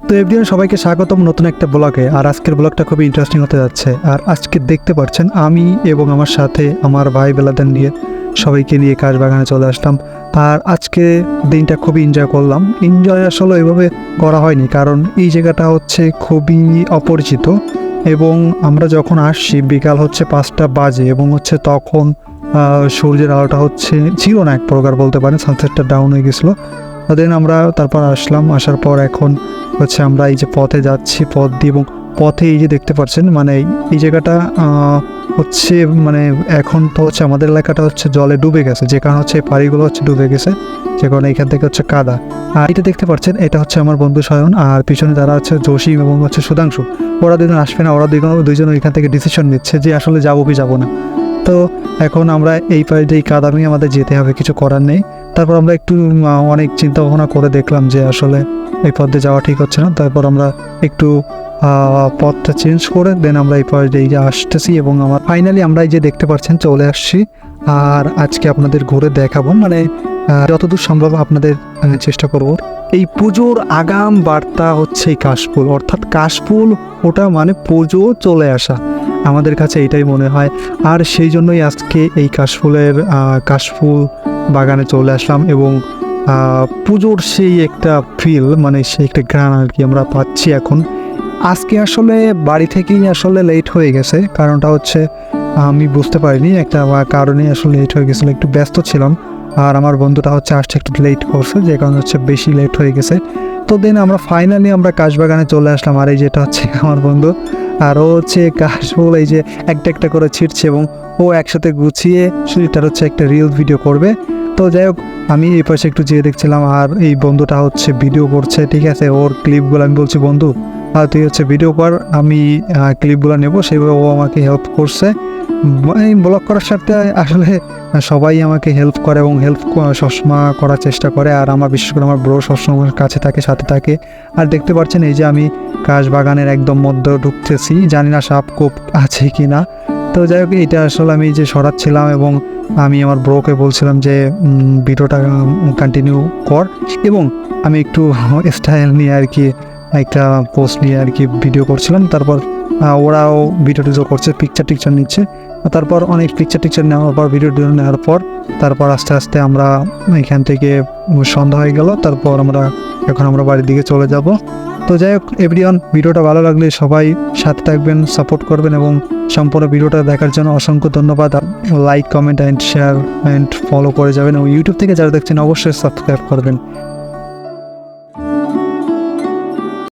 তো এভরিওয়ান, সবাইকে স্বাগতম নতুন একটা ব্লগে। আর আজকের ব্লগটা খুবই ইন্টারেস্টিং হতে যাচ্ছে। আর আজকে দেখতে পাচ্ছেন, আমি এবং আমার সাথে আমার ভাই বেলাদের নিয়ে সবাইকে নিয়ে কাজ বাগানে চলে আসলাম। আর আজকে দিনটা খুবই এনজয় করলাম। এনজয় আসলে এভাবে করা হয়নি, কারণ এই জায়গাটা হচ্ছে খুবই অপরিচিত। এবং আমরা যখন আসছি, বিকাল হচ্ছে পাঁচটা বাজে এবং হচ্ছে তখন সূর্যের আলোটা হচ্ছে, ছিল না এক প্রকার বলতে পারেন সানসেটটা ডাউন হয়ে গেছিল। দেন আমরা তারপর আসলাম, আসার পর এখন হচ্ছে আমরা এই যে পথে যাচ্ছি, পথ দিয়ে এবং পথে এই যে দেখতে পাচ্ছেন মানে এই- জায়গাটা হচ্ছে মানে এখন তো হচ্ছে আমাদের এলাকাটা হচ্ছে জলে ডুবে গেছে, যে কারণে হচ্ছে এই বাড়িগুলো হচ্ছে ডুবে গেছে, যে কারণে এখান থেকে হচ্ছে কাদা। আর এটা দেখতে পাচ্ছেন, এটা হচ্ছে আমার বন্ধু স্বয়ন আর পিছনে যারা হচ্ছে জসিম এবং হচ্ছে সুধাংশু, ওরা দুজন আসবে না, ওরা দুজন, দুইজন এখান থেকে ডিসিশন নিচ্ছে যে আসলে যাব কি যাব না। তো এখন আমরা এই পাড়ে এই কাদামি আমাদের যেতে হবে, কিছু করার নেই। তারপর আমরা একটু অনেক চিন্তা ভাবনা করে দেখলাম যে আসলে এই পথে যাওয়া ঠিক হচ্ছে না। তারপর আমরা একটু পথটা চেঞ্জ করে দেন আমরা এই পথে এই যে আসতেছি এবং আমার ফাইনালি আমরা এই যে দেখতে পাচ্ছেন চলে আসছি। আর আজকে আপনাদের ঘুরে দেখাবো। মানে যতদূর সম্ভব আপনাদের চেষ্টা করব। এই পুজোর আগাম বার্তা হচ্ছে এই কাশফুল। অর্থাৎ কাশফুল, ওটা মানে পুজো চলে আসা। আমাদের কাছে এটাই মনে হয়। আর সেই জন্যই আজকে এই কাশফুলের কাশফুল বাগানে চলে আসলাম এবং পুজোর সেই একটা ফিল মানে সেই একটা গ্রান আর কি আমরা পাচ্ছি এখন। আজকে আসলে বাড়ি থেকেই আসলে লেট হয়ে গেছে। কারণটা হচ্ছে, আমি বুঝতে পারিনি, একটা কারণে আসলে লেট হয়ে গেছিল, একটু ব্যস্ত ছিলাম। আর আমার বন্ধুটা হচ্ছে আসছে একটু লেট করছে, যে কারণে হচ্ছে বেশি লেট হয়ে গেছে। তো দেন আমরা ফাইনালি আমরা কাশবাগানে চলে আসলাম। আর এই যেটা হচ্ছে আমার বন্ধু, আর ও হচ্ছে কাশফুল, এই যে একটা একটা করে ছিটছে এবং ও একসাথে গুছিয়ে সেটার হচ্ছে একটা রিল ভিডিও করবে। তো যাই হোক, আমি এই পাশে একটু যেয়ে দেখছিলাম, আর এই বন্ধুটা হচ্ছে ভিডিও করছে, ঠিক আছে? ওর ক্লিপগুলো আমি বলছি, বন্ধু আর তুই হচ্ছে ভিডিও কর আমি ক্লিপগুলো নেব, সেভাবে ও আমাকে হেল্প করছে। এই ব্লগ করার সাথে আসলে সবাই আমাকে হেল্প করে এবং হেল্প সবসময় করার চেষ্টা করে, আর আমার, বিশেষ করে আমার ব্রো সবসময় কাছে থাকে, সাথে থাকে। আর দেখতে পাচ্ছেন এই যে আমি কাশ বাগানের একদম মধ্যে ঢুকতেছি, জানি না সাপ কোপ আছে কি না তো যাই হোক এটা আসলে আমি যে সরাচ্ছিলাম এবং আমি আমার ব্রোকে বলছিলাম যে ভিডিওটা কন্টিনিউ কর। এবং আমি একটু স্টাইল নিয়ে আর কি একটা পোস্ট নিয়ে আর কি ভিডিও করছিলাম। তারপর ওরাও ভিডিও টিডিও করছে পিকচার টিকচার নিচ্ছে। তারপর অনেক পিকচার টিকচার নেওয়ার পর ভিডিও টিডিও নেওয়ার পর, তারপর আস্তে আস্তে আমরা এখান থেকে সন্ধ্যা হয়ে গেল। তারপর আমরা এখন আমরা বাড়ির দিকে চলে যাব। তো যাই হোক এভরিওয়ান ভিডিওটা ভালো লাগলে সবাই সাথে থাকবেন সাপোর্ট করবেন এবং সম্পূর্ণ ভিডিওটা দেখার জন্য অসংখ্য ধন্যবাদ। Like comment and share and follow করে যাবেন। এবং ইউটিউব থেকে যারা দেখছেন, অবশ্যই সাবস্ক্রাইব করবেন।